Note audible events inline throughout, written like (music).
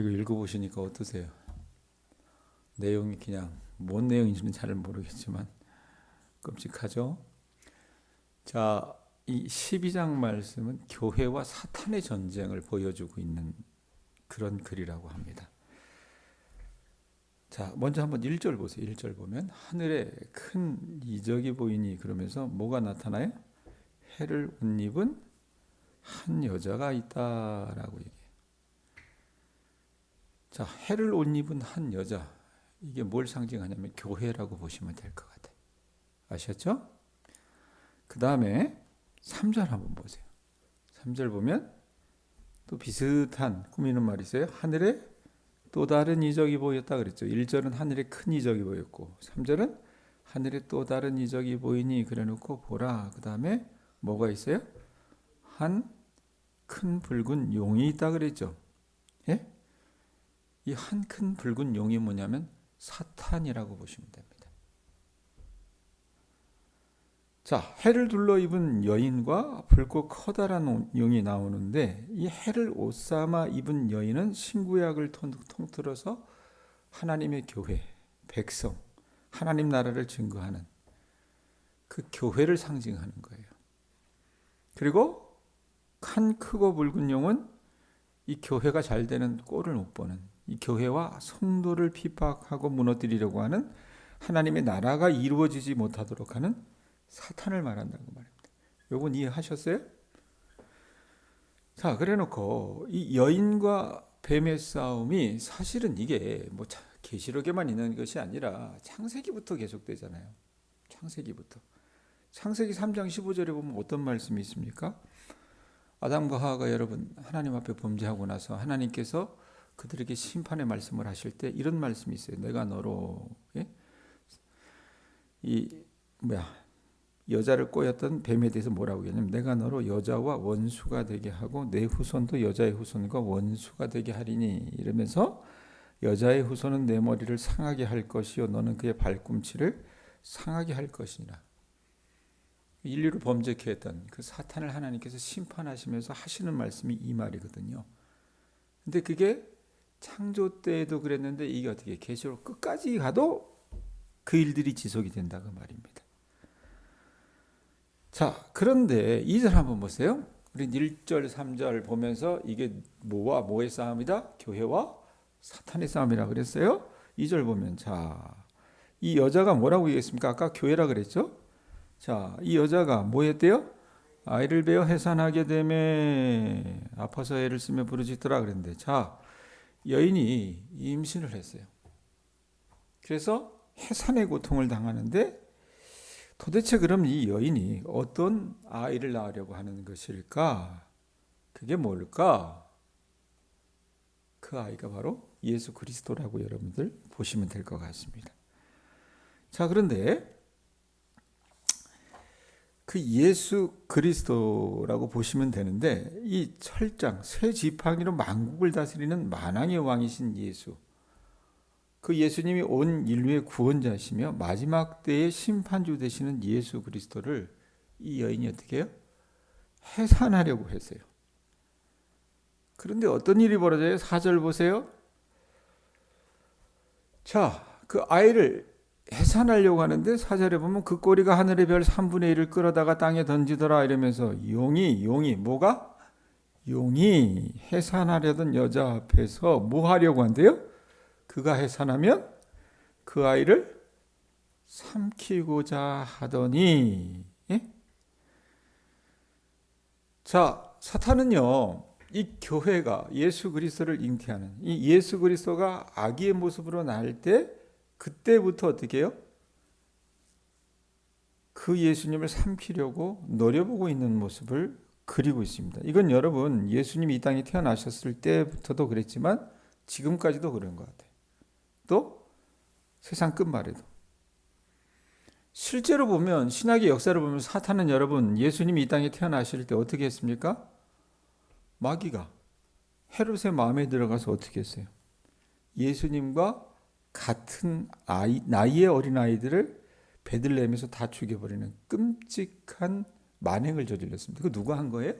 이거 읽어보시니까 어떠세요? 내용이 그냥 뭔 내용인지는 잘 모르겠지만 끔찍하죠? 자, 이 12장 말씀은 교회와 사탄의 전쟁을 보여주고 있는 그런 글이라고 합니다. 자, 먼저 한번 1절 보세요. 1절 보면 하늘에 큰 이적이 보이니 그러면서 뭐가 나타나요? 해를 옷 입은 한 여자가 있다라고 얘기해요. 자, 해를 옷 입은 한 여자. 이게 뭘 상징하냐면 교회라고 보시면 될 것 같아요. 아셨죠? 그 다음에 3절 한번 보세요. 3절 보면 또 비슷한 꾸미는 말이 있어요. 하늘에 또 다른 이적이 보였다 그랬죠. 1절은 하늘에 큰 이적이 보였고 3절은 하늘에 또 다른 이적이 보이니 그래 놓고 보라. 그 다음에 뭐가 있어요? 한 큰 붉은 용이 있다 그랬죠. 예? 이 한 큰 붉은 용이 뭐냐면 사탄이라고 보시면 됩니다. 자, 해를 둘러 입은 여인과 붉고 커다란 용이 나오는데 이 해를 옷 삼아 입은 여인은 신구약을 통틀어서 하나님의 교회, 백성, 하나님 나라를 증거하는 그 교회를 상징하는 거예요. 그리고 큰 크고 붉은 용은 이 교회가 잘 되는 꼴을 못 보는 이 교회와 성도를 핍박하고 무너뜨리려고 하는 하나님의 나라가 이루어지지 못하도록 하는 사탄을 말한다고 말입니다. 요건 이해하셨어요? 자, 그래 놓고 이 여인과 뱀의 싸움이 사실은 이게 뭐 계시록에만 있는 것이 아니라 창세기부터 계속되잖아요. 창세기부터. 창세기 3장 15절에 보면 어떤 말씀이 있습니까? 아담과 하와가 여러분 하나님 앞에 범죄하고 나서 하나님께서 그들에게 심판의 말씀을 하실 때 이런 말씀이 있어요. 내가 너로 예? 이 뭐야 여자를 꼬였던 뱀에 대해서 뭐라고 했냐면 내가 너로 여자와 원수가 되게 하고 내 후손도 여자의 후손과 원수가 되게 하리니 이러면서 여자의 후손은 내 머리를 상하게 할 것이요 너는 그의 발꿈치를 상하게 할 것이니라. 인류를 범죄케 했던 그 사탄을 하나님께서 심판하시면서 하시는 말씀이 이 말이거든요. 근데 그게 창조 때에도 그랬는데 이게 어떻게 계시록 끝까지 가도 그 일들이 지속이 된다고 말입니다. 자, 그런데 2절 한번 보세요. 우리 1절, 3절 보면서 이게 뭐와 뭐의 싸움이다? 교회와 사탄의 싸움이라 그랬어요. 2절 보면 자, 이 여자가 뭐라고 얘기했습니까? 아까 교회라 그랬죠? 자, 이 여자가 뭐 했대요? 아이를 베어 해산하게 되매 아파서 애를 쓰며 부르짖더라 그랬는데 자, 여인이 임신을 했어요. 그래서 해산의 고통을 당하는데 도대체 그럼 이 여인이 어떤 아이를 낳으려고 하는 것일까? 그게 뭘까? 그 아이가 바로 예수 그리스도라고 여러분들 보시면 될 것 같습니다. 자, 그런데 그 예수 그리스도라고 보시면 되는데 이 철장 새 지팡이로 만국을 다스리는 만왕의 왕이신 예수 그 예수님이 온 인류의 구원자시며 마지막 때의 심판주 되시는 예수 그리스도를 이 여인이 어떻게 해요? 해산하려고 했어요. 그런데 어떤 일이 벌어져요? 4절 보세요. 자, 그 아이를 해산하려고 하는데 사절에 보면 그 꼬리가 하늘의 별 3분의 1을 끌어다가 땅에 던지더라 이러면서 용이 용이 뭐가 용이 해산하려던 여자 앞에서 뭐 하려고 한대요? 그가 해산하면 그 아이를 삼키고자 하더니 예? 자 사탄은요 이 교회가 예수 그리스도를 잉태하는 이 예수 그리스도가 아기의 모습으로 날 때 그때부터 어떻게 해요? 그 예수님을 삼키려고 노려보고 있는 모습을 그리고 있습니다. 이건 여러분 예수님이 이 땅에 태어나셨을 때부터도 그랬지만 지금까지도 그런 것 같아요. 또 세상 끝말에도 실제로 보면 신학의 역사를 보면 사탄은 여러분 예수님이 이 땅에 태어나실 때 어떻게 했습니까? 마귀가 헤롯의 마음에 들어가서 어떻게 했어요? 예수님과 같은 아이, 나이의 어린 아이들을 베들레헴에서 다 죽여버리는 끔찍한 만행을 저질렀습니다. 그 누가 한 거예요?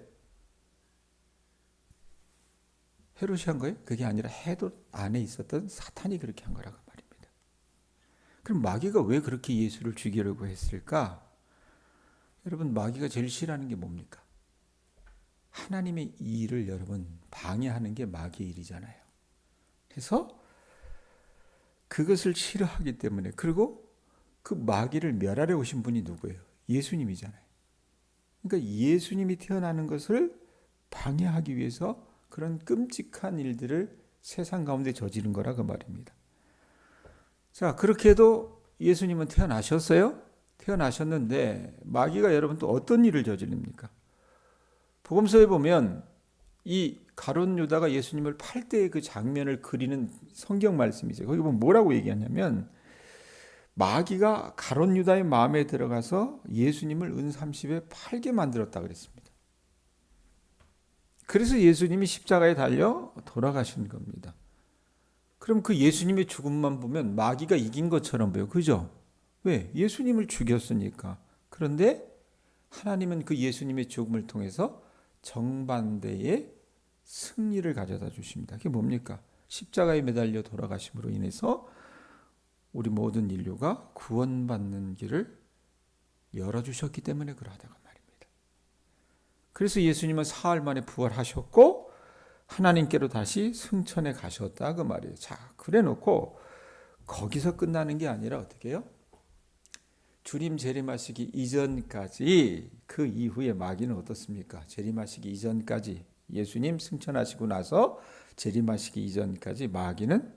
헤롯이 한 거예요? 그게 아니라 헤롯 안에 있었던 사탄이 그렇게 한 거라고 말입니다. 그럼 마귀가 왜 그렇게 예수를 죽이려고 했을까? 여러분 마귀가 제일 싫어하는 게 뭡니까? 하나님의 일을 여러분 방해하는 게 마귀의 일이잖아요. 그래서 그것을 싫어하기 때문에 그리고 그 마귀를 멸하려 오신 분이 누구예요? 예수님이잖아요. 그러니까 예수님이 태어나는 것을 방해하기 위해서 그런 끔찍한 일들을 세상 가운데 저지른 거라 그 말입니다. 자, 그렇게 해도 예수님은 태어나셨어요? 태어나셨는데 마귀가 여러분 또 어떤 일을 저지릅니까? 복음서에 보면 이 가론 유다가 예수님을 팔 때의 그 장면을 그리는 성경 말씀이죠. 거기 보면 뭐라고 얘기하냐면 마귀가 가론 유다의 마음에 들어가서 예수님을 은 30에 팔게 만들었다 그랬습니다. 그래서 예수님이 십자가에 달려 돌아가신 겁니다. 그럼 그 예수님의 죽음만 보면 마귀가 이긴 것처럼 보여. 그죠? 왜? 예수님을 죽였으니까. 그런데 하나님은 그 예수님의 죽음을 통해서 정반대의 승리를 가져다 주십니다. 그게 뭡니까? 십자가에 매달려 돌아가심으로 인해서 우리 모든 인류가 구원받는 길을 열어주셨기 때문에 그러하다가 말입니다. 그래서 예수님은 사흘 만에 부활하셨고 하나님께로 다시 승천에 가셨다 그 말이에요. 자, 그래 놓고 거기서 끝나는 게 아니라 어떻게 해요? 주님 재림하시기 이전까지 그 이후에 마귀는 어떻습니까? 재림하시기 이전까지 예수님 승천하시고 나서 재림하시기 이전까지 마귀는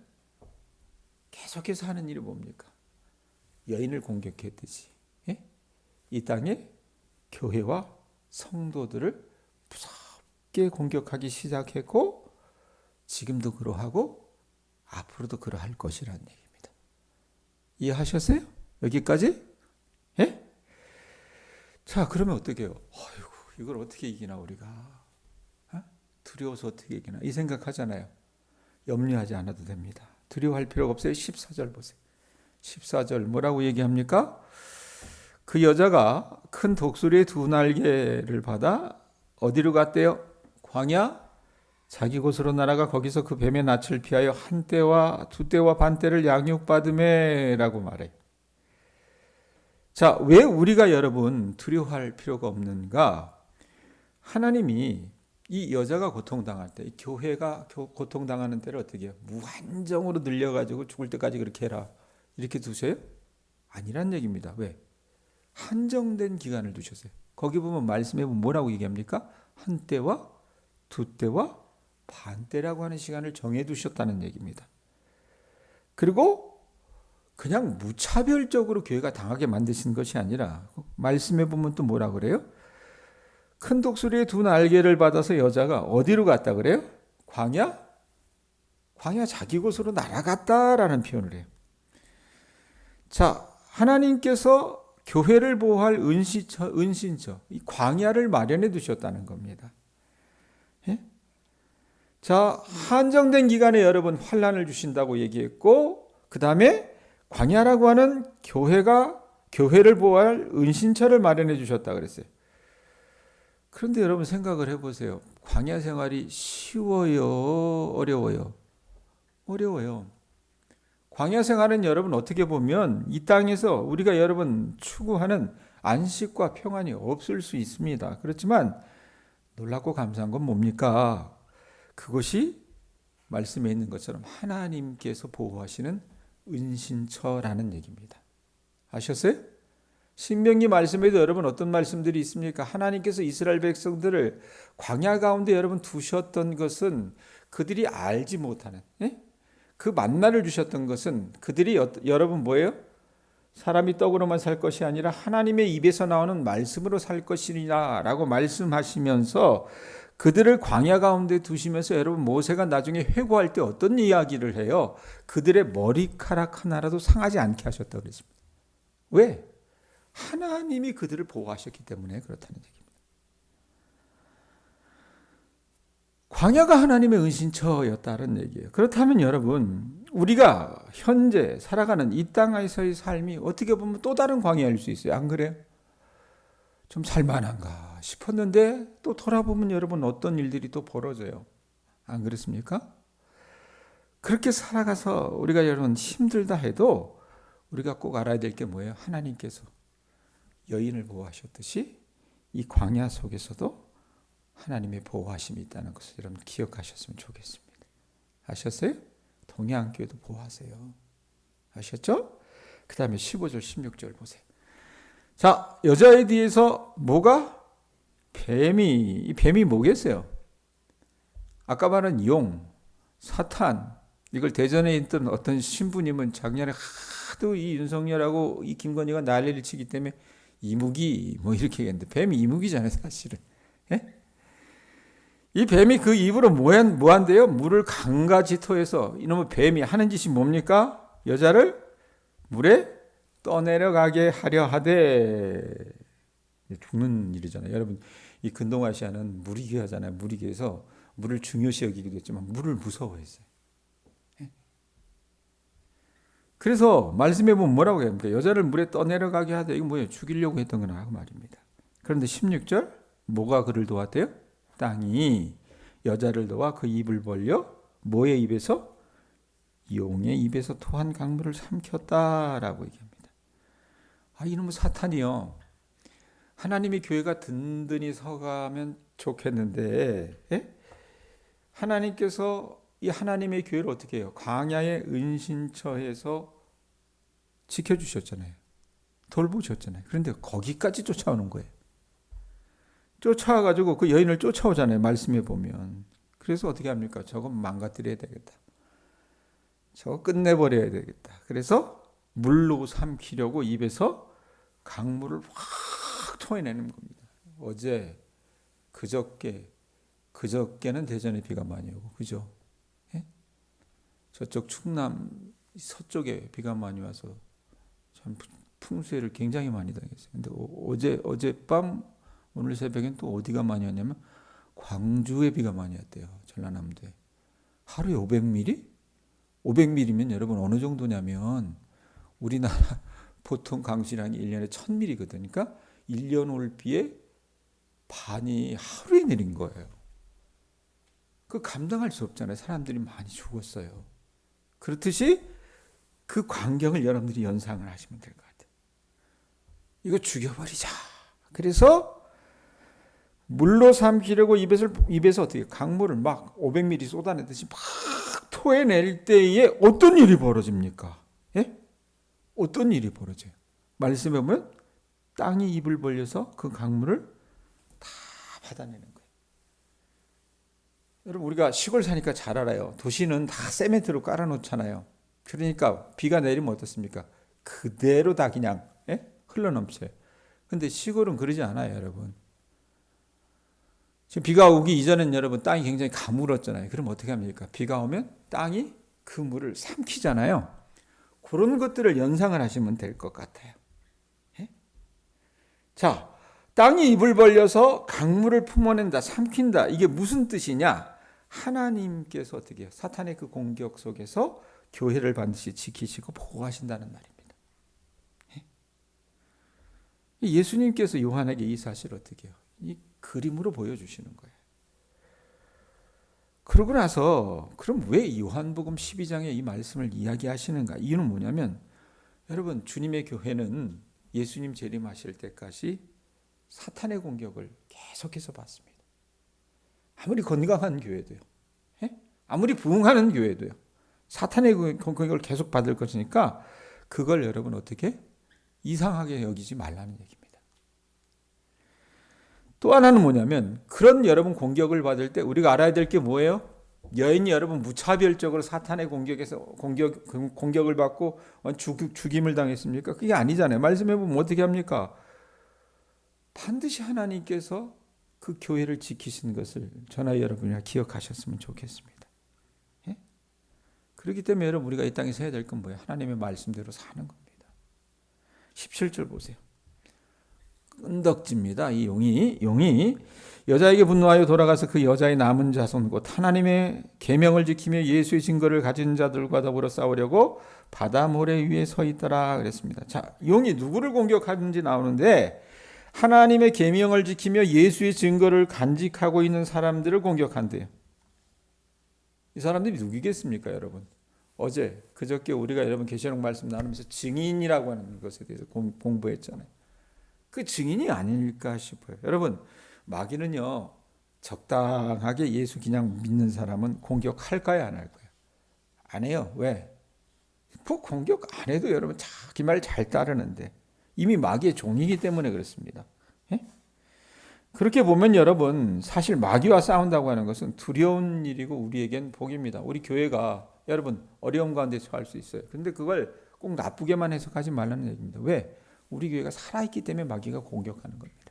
계속해서 하는 일이 뭡니까? 여인을 공격했듯이 예? 이 땅에 교회와 성도들을 무섭게 공격하기 시작했고 지금도 그러하고 앞으로도 그러할 것이라는 얘기입니다. 이해하셨어요? 여기까지? 예? 자, 그러면 어떻게 해요? 아이고, 이걸 어떻게 이기나 우리가? 어? 두려워서 어떻게 이기나? 이 생각하잖아요. 염려하지 않아도 됩니다. 두려워할 필요가 없어요. 14절 보세요. 14절 뭐라고 얘기합니까? 그 여자가 큰 독수리의 두 날개를 받아 어디로 갔대요? 광야? 자기 곳으로 날아가 거기서 그 뱀의 낯을 피하여 한 때와 두 때와 반 때를 양육받음에라고 말해. 자, 왜 우리가 여러분 두려워할 필요가 없는가? 하나님이 이 여자가 고통당할 때, 교회가 고통당하는 때를 어떻게 해요? 무한정으로 늘려가지고 죽을 때까지 그렇게 해라. 이렇게 두세요? 아니란 얘기입니다. 왜? 한정된 기간을 두셨어요. 거기 보면 말씀에 보면 뭐라고 얘기합니까? 한 때와 두 때와 반 때라고 하는 시간을 정해 두셨다는 얘기입니다. 그리고 그냥 무차별적으로 교회가 당하게 만드신 것이 아니라 말씀에 보면 또 뭐라 그래요? 큰 독수리의 두 날개를 받아서 여자가 어디로 갔다 그래요? 광야? 광야 자기 곳으로 날아갔다라는 표현을 해요. 자, 하나님께서 교회를 보호할 은신처, 은신처, 이 광야를 마련해 두셨다는 겁니다. 예? 자, 한정된 기간에 여러분 환란을 주신다고 얘기했고, 그 다음에 광야라고 하는 교회가 교회를 보호할 은신처를 마련해 주셨다 그랬어요. 그런데 여러분 생각을 해보세요. 광야 생활이 쉬워요? 어려워요? 어려워요. 광야 생활은 여러분 어떻게 보면 이 땅에서 우리가 여러분 추구하는 안식과 평안이 없을 수 있습니다. 그렇지만 놀랍고 감사한 건 뭡니까? 그것이 말씀에 있는 것처럼 하나님께서 보호하시는 은신처라는 얘기입니다. 아셨어요? 신명기 말씀에도 여러분 어떤 말씀들이 있습니까? 하나님께서 이스라엘 백성들을 광야 가운데 여러분 두셨던 것은 그들이 알지 못하는 예? 그 만나를 주셨던 것은 그들이 여러분 뭐예요? 사람이 떡으로만 살 것이 아니라 하나님의 입에서 나오는 말씀으로 살 것이라라고 말씀하시면서 그들을 광야 가운데 두시면서 여러분 모세가 나중에 회고할 때 어떤 이야기를 해요? 그들의 머리카락 하나라도 상하지 않게 하셨다 그랬습니다. 왜? 하나님이 그들을 보호하셨기 때문에 그렇다는 얘기입니다. 광야가 하나님의 은신처였다는 얘기예요. 그렇다면 여러분, 우리가 현재 살아가는 이 땅에서의 삶이 어떻게 보면 또 다른 광야일 수 있어요. 안 그래요? 좀 살만한가 싶었는데 또 돌아보면 여러분 어떤 일들이 또 벌어져요. 안 그렇습니까? 그렇게 살아가서 우리가 여러분 힘들다 해도 우리가 꼭 알아야 될 게 뭐예요? 하나님께서 여인을 보호하셨듯이 이 광야 속에서도 하나님의 보호하심이 있다는 것을 여러분 기억하셨으면 좋겠습니다. 아셨어요? 동양교회도 보호하세요. 아셨죠? 그 다음에 15절, 16절 보세요. 자, 여자에 대해서 뭐가? 뱀이, 이 뱀이 뭐겠어요? 아까 말한 용, 사탄, 이걸 대전에 있던 어떤 신부님은 작년에 하도 이 윤석열하고 이 김건희가 난리를 치기 때문에 이무기 뭐 이렇게 했는데 뱀이 이무기잖아요 사실은 예? 이 뱀이 그 입으로 뭐한, 뭐한대요? 물을 강가지토해서 이놈의 뱀이 하는 짓이 뭡니까? 여자를 물에 떠내려가게 하려 하되 죽는 일이잖아요 여러분 이 근동아시아는 물이 귀하잖아요 물이 귀해서 물을 중요시 여기기도 했지만 물을 무서워했어요 그래서 말씀해 보면 뭐라고 합니까? 여자를 물에 떠내려가게 하되 이거 뭐예요? 죽이려고 했던 거나 그 말입니다. 그런데 16절 뭐가 그를 도왔대요? 땅이 여자를 도와 그 입을 벌려 뭐의 입에서 용의 입에서 토한 강물을 삼켰다라고 얘기합니다. 아 이놈의 사탄이요. 하나님의 교회가 든든히 서가면 좋겠는데 예? 하나님께서 이 하나님의 교회를 어떻게 해요? 광야의 은신처에서 지켜주셨잖아요. 돌보셨잖아요. 그런데 거기까지 쫓아오는 거예요. 쫓아와가지고 그 여인을 쫓아오잖아요. 말씀해 보면. 그래서 어떻게 합니까? 저건 망가뜨려야 되겠다. 저거 끝내버려야 되겠다. 그래서 물로 삼키려고 입에서 강물을 확 토해내는 겁니다. 어제, 그저께, 그저께는 대전에 비가 많이 오고, 그죠? 저쪽 충남 서쪽에 비가 많이 와서 참 풍수해를 굉장히 많이 당했어요. 근데 어제 어젯밤 오늘 새벽엔 또 어디가 많이 왔냐면 광주에 비가 많이 왔대요. 전라남도에. 하루에 500mm? 500mm면 여러분 어느 정도냐면 우리나라 (laughs) 보통 강수량이 1년에 1000mm거든요. 그러니까 1년 올 비에 반이 하루에 내린 거예요. 그 감당할 수 없잖아요. 사람들이 많이 죽었어요. 그렇듯이 그 광경을 여러분들이 연상을 하시면 될 것 같아요. 이거 죽여버리자. 그래서 물로 삼키려고 입에서 입에서 어떻게 강물을 막 500ml 쏟아내듯이 막 토해낼 때에 어떤 일이 벌어집니까? 예? 어떤 일이 벌어져요? 말씀해 보면 땅이 입을 벌려서 그 강물을 다 받아내는 거예요. 여러분 우리가 시골 사니까 잘 알아요. 도시는 다 세멘트로 깔아놓잖아요. 그러니까 비가 내리면 어떻습니까? 그대로 다 그냥 예? 흘러넘쳐요. 근데 시골은 그러지 않아요, 여러분. 지금 비가 오기 이전엔 여러분 땅이 굉장히 가물었잖아요. 그럼 어떻게 합니까? 비가 오면 땅이 그 물을 삼키잖아요. 그런 것들을 연상을 하시면 될 것 같아요. 예? 자, 땅이 입을 벌려서 강물을 품어낸다, 삼킨다. 이게 무슨 뜻이냐? 하나님께서 어떻게 해요? 사탄의 그 공격 속에서 교회를 반드시 지키시고 보호하신다는 말입니다. 예? 예수님께서 요한에게 이 사실을 어떻게 해요? 이 그림으로 보여주시는 거예요. 그러고 나서 그럼 왜 요한복음 12장에 이 말씀을 이야기하시는가? 이유는 뭐냐면 여러분 주님의 교회는 예수님 재림하실 때까지 사탄의 공격을 계속해서 받습니다. 아무리 건강한 교회도요. 예? 아무리 부흥하는 교회도요. 사탄의 공격을 계속 받을 것이니까 그걸 여러분 어떻게 이상하게 여기지 말라는 얘기입니다. 또 하나는 뭐냐면 그런 여러분 공격을 받을 때 우리가 알아야 될 게 뭐예요? 여인이 여러분 무차별적으로 사탄의 공격에서 공격 공격을 받고 죽, 죽임을 당했습니까? 그게 아니잖아요. 말씀해 보면 어떻게 합니까? 반드시 하나님께서 그 교회를 지키신 것을 저나 여러분이 기억하셨으면 좋겠습니다. 예? 그렇기 때문에 여러분 우리가 이 땅에서 해야 될 건 뭐예요? 하나님의 말씀대로 사는 겁니다. 17절 보세요. 끈덕집니다. 이 용이 용이 여자에게 분노하여 돌아가서 그 여자의 남은 자손 곧 하나님의 계명을 지키며 예수의 증거를 가진 자들과 더불어 싸우려고 바다 모래 위에 서 있더라 그랬습니다. 자, 용이 누구를 공격하는지 나오는데 하나님의 계명을 지키며 예수의 증거를 간직하고 있는 사람들을 공격한대요. 이 사람들이 누구겠습니까, 여러분? 어제 그저께 우리가 여러분 계시록 말씀 나누면서 증인이라고 하는 것에 대해서 공, 공부했잖아요. 그 증인이 아닐까 싶어요. 여러분 마귀는요 적당하게 예수 그냥 믿는 사람은 공격할까요, 안 할까요? 안 해요. 왜? 뭐 공격 안 해도 여러분 자기 말 잘 따르는데 이미 마귀의 종이기 때문에 그렇습니다. 예? 그렇게 보면 여러분 사실 마귀와 싸운다고 하는 것은 두려운 일이고 우리에겐 복입니다. 우리 교회가 여러분 어려움 가운데 처할 수 있어요. 근데 그걸 꼭 나쁘게만 해석하지 말라는 얘기입니다. 왜? 우리 교회가 살아있기 때문에 마귀가 공격하는 겁니다.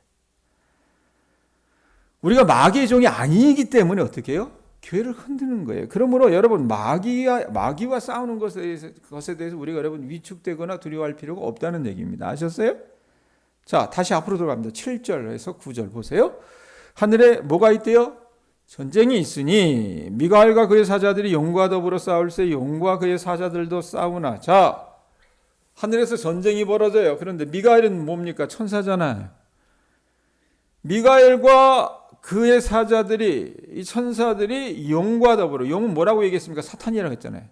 우리가 마귀의 종이 아니기 때문에 어떻게 해요? 교회를 흔드는 거예요. 그러므로 여러분 마귀와 마귀와 싸우는 것에 대해서, 것에 대해서 우리가 여러분 위축되거나 두려워할 필요가 없다는 얘기입니다. 아셨어요? 자, 다시 앞으로 돌아갑니다. 7절에서 9절 보세요. 하늘에 뭐가 있대요? 전쟁이 있으니 미가엘과 그의 사자들이 용과 더불어 싸울세 용과 그의 사자들도 싸우나 자 하늘에서 전쟁이 벌어져요. 그런데 미가엘은 뭡니까? 천사잖아요. 미가엘과 그의 사자들이 이 천사들이 용과 더불어 용은 뭐라고 얘기했습니까? 사탄이라고 했잖아요.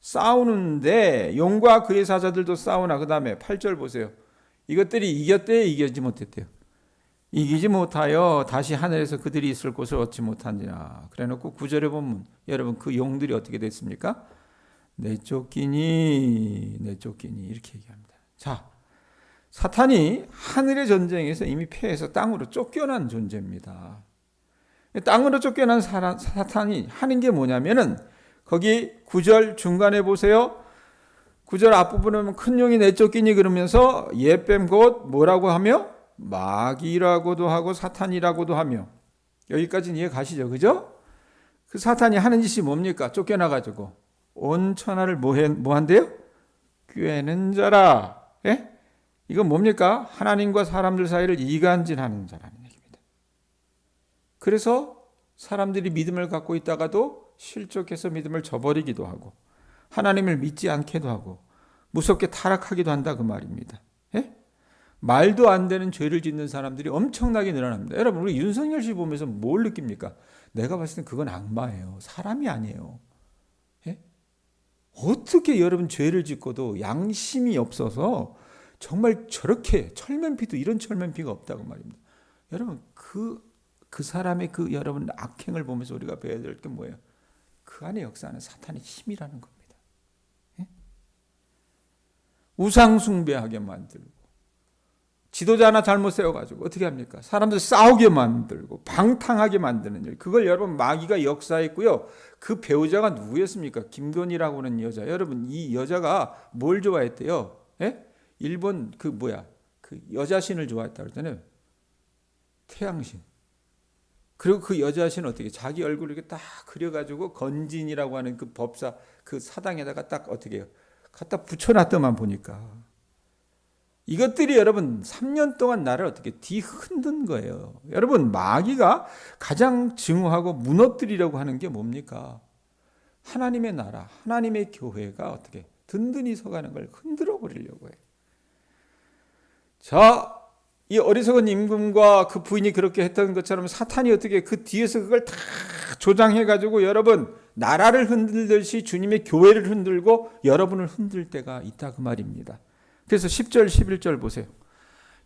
싸우는데 용과 그의 사자들도 싸우나 그다음에 8절 보세요. 이것들이 이겼대요, 이기지 못했대요. 이기지 못하여 다시 하늘에서 그들이 있을 곳을 얻지 못하니라. 그래 놓고 구절에 보면 여러분 그 용들이 어떻게 됐습니까? 내쫓기니 내쫓기니 이렇게 얘기합니다. 자, 사탄이 하늘의 전쟁에서 이미 패해서 땅으로 쫓겨난 존재입니다. 땅으로 쫓겨난 사탄이 하는 게 뭐냐면은 거기 구절 중간에 보세요. 구절 앞부분은 큰 용이 내쫓기니 그러면서 예뱀 곧 뭐라고 하며 마귀라고도 하고 사탄이라고도 하며 여기까지는 이해 가시죠, 그죠? 그 사탄이 하는 짓이 뭡니까? 쫓겨나 가지고 온 천하를 뭐해 뭐 한대요? 꿰는 자라. 예? 이건 뭡니까? 하나님과 사람들 사이를 이간질하는 자라는. 그래서 사람들이 믿음을 갖고 있다가도 실족해서 믿음을 저버리기도 하고 하나님을 믿지 않게도 하고 무섭게 타락하기도 한다 그 말입니다. 예? 말도 안 되는 죄를 짓는 사람들이 엄청나게 늘어납니다. 여러분 우리 윤석열 씨 보면서 뭘 느낍니까? 내가 봤을 땐 그건 악마예요. 사람이 아니에요. 예? 어떻게 여러분 죄를 짓고도 양심이 없어서 정말 저렇게 철면피도 이런 철면피가 없다고 말입니다. 여러분 그, 그 사람의 그 여러분 악행을 보면서 우리가 배워야 될 게 뭐예요? 그 안에 역사하는 사탄의 힘이라는 겁니다. 예? 우상숭배하게 만들고 지도자 하나 잘못 세워가지고 어떻게 합니까? 사람들 싸우게 만들고 방탕하게 만드는 일. 그걸 여러분 마귀가 역사했고요. 그 배우자가 누구였습니까? 김건희라고 하는 여자. 여러분 이 여자가 뭘 좋아했대요? 예? 일본 그 뭐야? 그 여자신을 좋아했다 그러잖아요. 태양신. 그리고 그 여자신 어떻게 자기 얼굴을 이렇게 딱 그려가지고 건진이라고 하는 그 법사 그 사당에다가 딱 어떻게? 갖다 붙여놨더만 보니까 이것들이 여러분 3년 동안 나를 어떻게 뒤흔든 거예요. 여러분 마귀가 가장 증오하고 무너뜨리려고 하는 게 뭡니까? 하나님의 나라, 하나님의 교회가 어떻게 든든히 서가는 걸 흔들어 버리려고 해요. 자, 이 어리석은 임금과 그 부인이 그렇게 했던 것처럼 사탄이 어떻게 그 뒤에서 그걸 다 조장해 가지고 여러분 나라를 흔들듯이 주님의 교회를 흔들고 여러분을 흔들 때가 있다 그 말입니다. 그래서 10절 11절 보세요.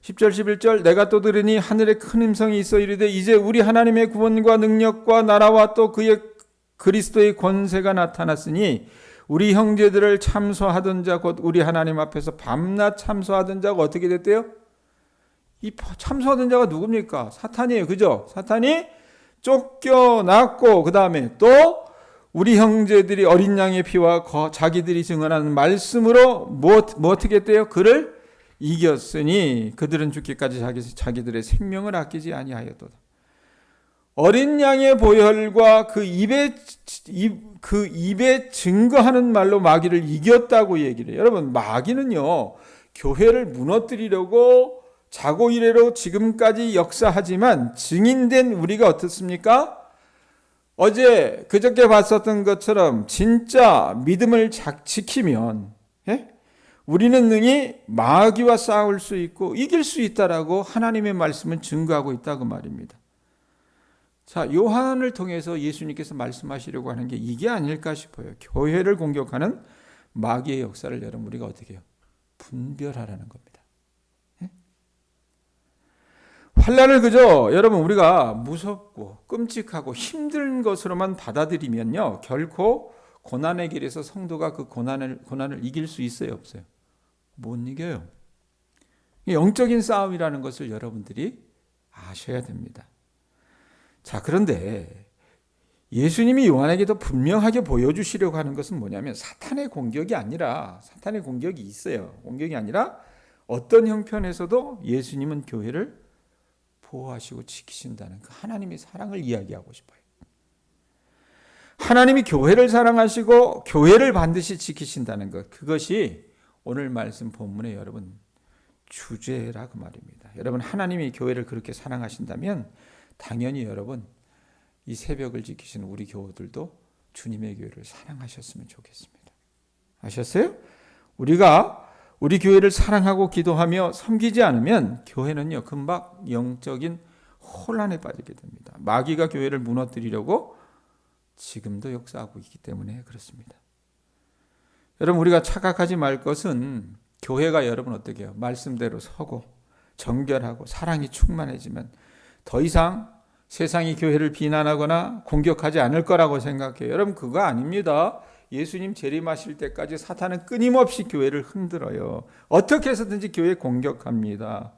10절 11절 내가 또 들으니 하늘에 큰 음성이 있어 이르되 이제 우리 하나님의 구원과 능력과 나라와 또 그의 그리스도의 권세가 나타났으니 우리 형제들을 참소하던 자 곧 우리 하나님 앞에서 밤낮 참소하던 자가 어떻게 됐대요? 이 참소하던 자가 누굽니까? 사탄이에요. 그죠? 사탄이 쫓겨났고 그 다음에 또 우리 형제들이 어린 양의 피와 거, 자기들이 증언하는 말씀으로 뭐, 뭐 어떻게 했대요? 그를 이겼으니 그들은 죽기까지 자기, 자기들의 생명을 아끼지 아니하였도다. 어린 양의 보혈과 그 입에 입, 그 입에 증거하는 말로 마귀를 이겼다고 얘기를 해요. 여러분 마귀는요 교회를 무너뜨리려고 자고 이래로 지금까지 역사하지만 증인된 우리가 어떻습니까? 어제 그저께 봤었던 것처럼 진짜 믿음을 지키면 예? 우리는 능히 마귀와 싸울 수 있고 이길 수 있다라고 하나님의 말씀은 증거하고 있다고 말입니다. 자, 요한을 통해서 예수님께서 말씀하시려고 하는 게 이게 아닐까 싶어요. 교회를 공격하는 마귀의 역사를 여러분 우리가 어떻게 해요? 분별하라는 겁니다. 예? 환란을 그저 여러분 우리가 무섭고 끔찍하고 힘든 것으로만 받아들이면요 결코 고난의 길에서 성도가 그 고난을 고난을 이길 수 있어요 없어요? 못 이겨요. 영적인 싸움이라는 것을 여러분들이 아셔야 됩니다. 자, 그런데 예수님이 요한에게 더 분명하게 보여주시려고 하는 것은 뭐냐면 사탄의 공격이 아니라 사탄의 공격이 있어요. 공격이 아니라 어떤 형편에서도 예수님은 교회를 보호하시고 지키신다는 그 하나님의 사랑을 이야기하고 싶어요. 하나님이 교회를 사랑하시고 교회를 반드시 지키신다는 것 그것이 오늘 말씀 본문의 여러분 주제라고 말입니다. 여러분 하나님이 교회를 그렇게 사랑하신다면 당연히 여러분 이 새벽을 지키시는 우리 교우들도 주님의 교회를 사랑하셨으면 좋겠습니다. 아셨어요? 우리가 우리 교회를 사랑하고 기도하며 섬기지 않으면 교회는요 금방 영적인 혼란에 빠지게 됩니다. 마귀가 교회를 무너뜨리려고 지금도 역사하고 있기 때문에 그렇습니다. 여러분 우리가 착각하지 말 것은 교회가 여러분 어떻게 해요? 말씀대로 서고 정결하고 사랑이 충만해지면 더 이상 세상이 교회를 비난하거나 공격하지 않을 거라고 생각해요. 여러분 그거 아닙니다. 예수님 재림하실 때까지 사탄은 끊임없이 교회를 흔들어요. 어떻게 해서든지 교회 공격합니다.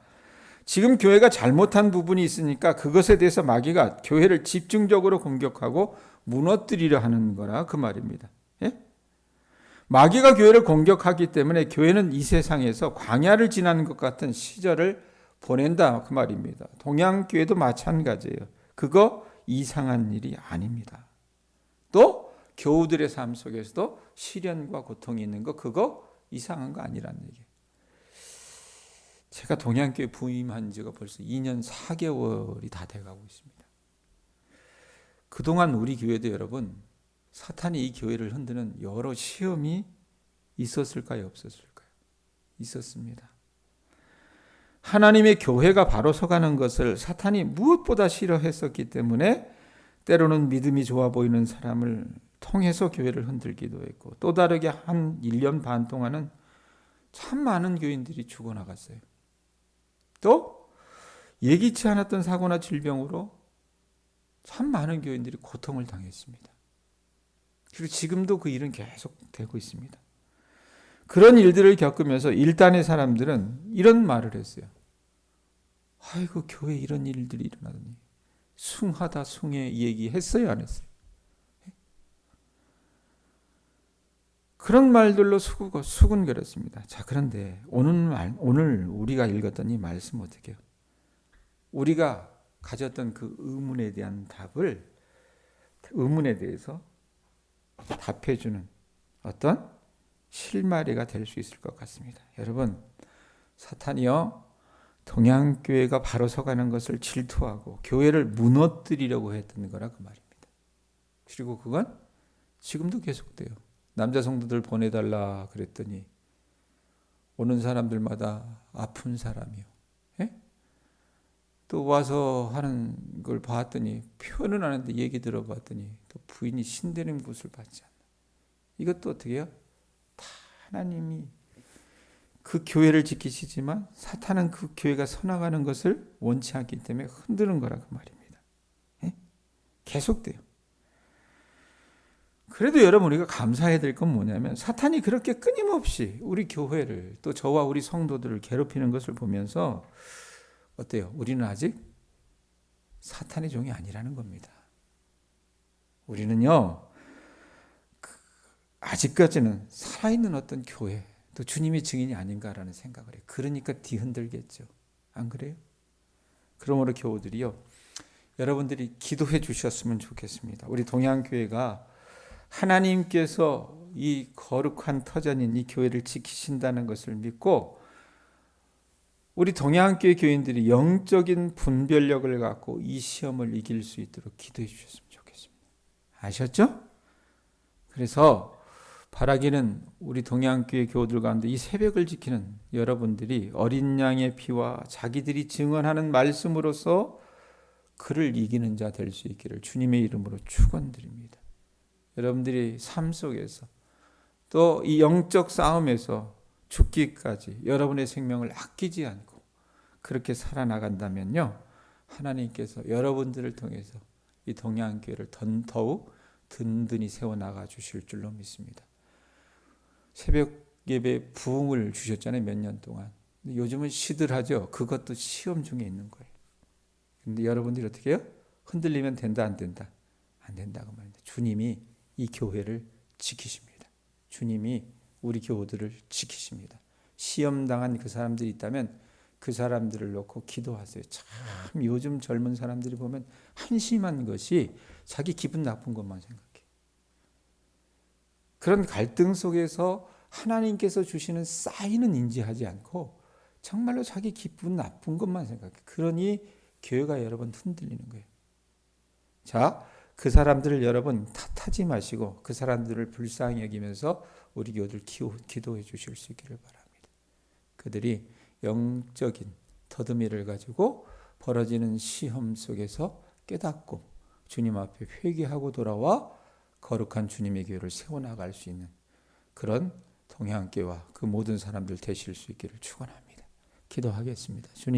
지금 교회가 잘못한 부분이 있으니까 그것에 대해서 마귀가 교회를 집중적으로 공격하고 무너뜨리려 하는 거라 그 말입니다. 예? 마귀가 교회를 공격하기 때문에 교회는 이 세상에서 광야를 지나는 것 같은 시절을 보낸다 그 말입니다. 동양 교회도 마찬가지예요. 그거 이상한 일이 아닙니다. 또 교우들의 삶 속에서도 시련과 고통이 있는 거 그거 이상한 거 아니라는 얘기. 제가 동양교회 부임한 지가 벌써 2년 4개월이 다 돼가고 있습니다. 그동안 우리 교회도 여러분 사탄이 이 교회를 흔드는 여러 시험이 있었을까요? 없었을까요? 있었습니다. 하나님의 교회가 바로 서가는 것을 사탄이 무엇보다 싫어했었기 때문에 때로는 믿음이 좋아 보이는 사람을 통해서 교회를 흔들기도 했고 또 다르게 한 1년 반 동안은 참 많은 교인들이 죽어나갔어요. 또 예기치 않았던 사고나 질병으로 참 많은 교인들이 고통을 당했습니다. 그리고 지금도 그 일은 계속 되고 있습니다. 그런 일들을 겪으면서 일단의 사람들은 이런 말을 했어요. 아이고 교회 이런 일들이 일어나더니 숭하다 숭해 얘기했어요 안 했어요? 그런 말들로 수고, 수군거렸습니다. 자 그런데 오늘 말, 오늘 우리가 읽었던 이 말씀 어떻게 해요? 우리가 가졌던 그 의문에 대한 답을 의문에 대해서 답해주는 어떤 실마리가 될 수 있을 것 같습니다. 여러분 사탄이요 동양교회가 바로 서가는 것을 질투하고 교회를 무너뜨리려고 했던 거라 그 말입니다. 그리고 그건 지금도 계속돼요. 남자 성도들 보내달라 그랬더니 오는 사람들마다 아픈 사람이요. 예? 또 와서 하는 걸 봤더니 표현은 하는데 얘기 들어봤더니 또 부인이 신되는 곳을 받지 않나. 이것도 어떻게 해요? 다 하나님이 그 교회를 지키시지만 사탄은 그 교회가 서나가는 것을 원치 않기 때문에 흔드는 거라 그 말입니다. 예? 계속돼요. 그래도 여러분 우리가 감사해야 될 건 뭐냐면 사탄이 그렇게 끊임없이 우리 교회를 또 저와 우리 성도들을 괴롭히는 것을 보면서 어때요? 우리는 아직 사탄의 종이 아니라는 겁니다. 우리는요, 그 아직까지는 살아있는 어떤 교회, 또 주님의 증인이 아닌가라는 생각을 해요. 그러니까 뒤흔들겠죠. 안 그래요? 그러므로 교우들이요. 여러분들이 기도해 주셨으면 좋겠습니다. 우리 동양교회가 하나님께서 이 거룩한 터전인 이 교회를 지키신다는 것을 믿고 우리 동양교회 교인들이 영적인 분별력을 갖고 이 시험을 이길 수 있도록 기도해 주셨으면 좋겠습니다. 아셨죠? 그래서 바라기는 우리 동양교회 교우들 가운데 이 새벽을 지키는 여러분들이 어린 양의 피와 자기들이 증언하는 말씀으로서 그를 이기는 자 될 수 있기를 주님의 이름으로 축원드립니다. 여러분들이 삶 속에서 또 이 영적 싸움에서 죽기까지 여러분의 생명을 아끼지 않고 그렇게 살아나간다면요. 하나님께서 여러분들을 통해서 이 동양교회를 더욱 든든히 세워나가 주실 줄로 믿습니다. 새벽 예배 부흥을 주셨잖아요. 몇 년 동안. 요즘은 시들하죠. 그것도 시험 중에 있는 거예요. 근데 여러분들이 어떻게 해요? 흔들리면 된다 안 된다? 안 된다고 말입니다. 주님이 이 교회를 지키십니다. 주님이 우리 교우들을 지키십니다. 시험 당한 그 사람들이 있다면 그 사람들을 놓고 기도하세요. 참 요즘 젊은 사람들이 보면 한심한 것이 자기 기분 나쁜 것만 생각해. 그런 갈등 속에서 하나님께서 주시는 사인은 인지하지 않고 정말로 자기 기분 나쁜 것만 생각해. 그러니 교회가 여러분 흔들리는 거예요. 자, 그 사람들을 여러분 탓하지 마시고 그 사람들을 불쌍히 여기면서 우리 교우들 기도해 주실 수 있기를 바랍니다. 그들이 영적인 더듬이를 가지고 벌어지는 시험 속에서 깨닫고 주님 앞에 회개하고 돌아와 거룩한 주님의 교회를 세워나갈 수 있는 그런 동양교와 그 모든 사람들 되실 수 있기를 축원합니다. 기도하겠습니다. 주님